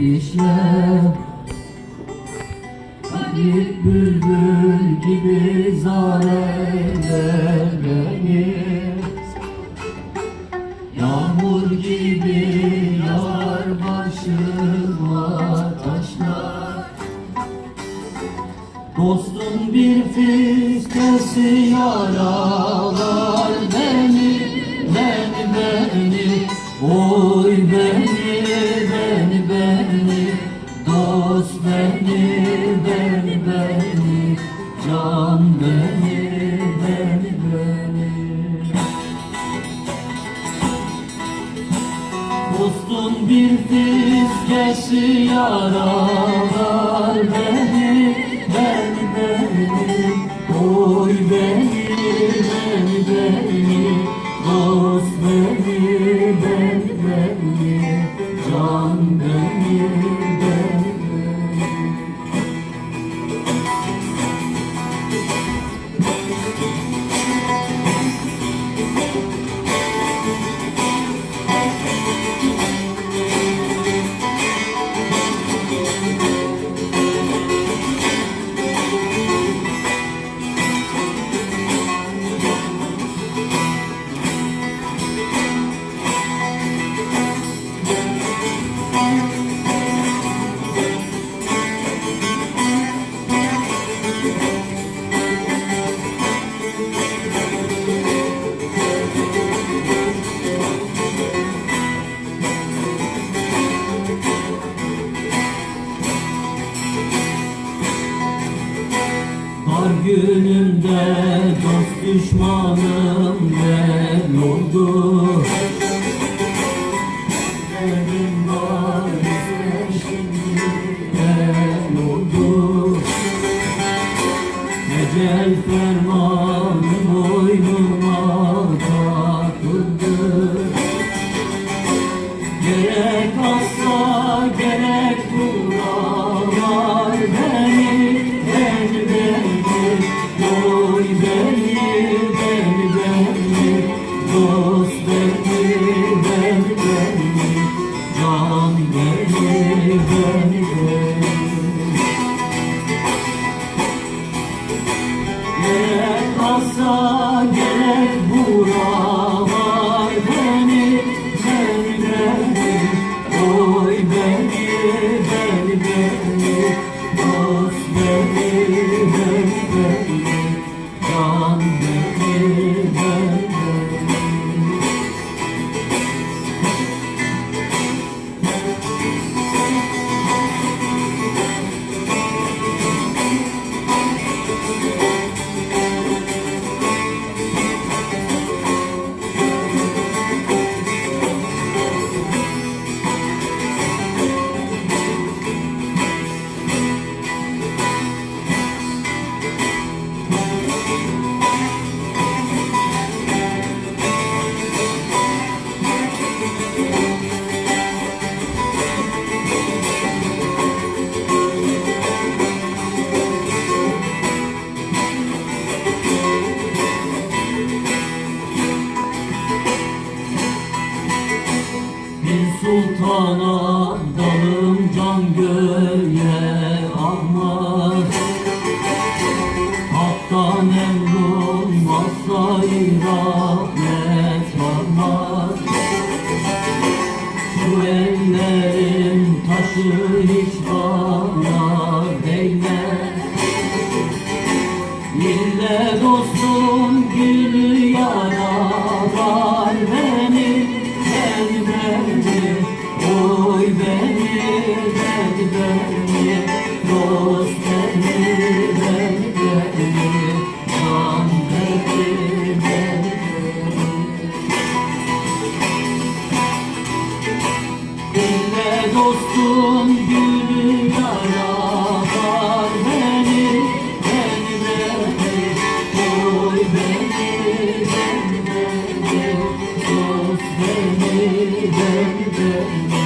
işler. Garip bülbül gibi zar beni Yağmur gibi yağar taşlar. Dostum bir fiskesi yaralar beni Oy beni, beni, beni. Dost beni, beni, beni. Can beni, beni, beni. Dostum bir fiskesi yaralar beni, beni, beni, oy beni, beni, beni, dost beni, beni, Dar günümde dost düşmanım ben oldu? Benim var ise Gerek olsa gerek sultana dalım can göğe almaz Hak'tan emrolmazsa rahmet varmaz. Şu ellerin dostum gülü yaralar beni, beni, beni, oy beni, beni, beni, dost beni, beni, beni,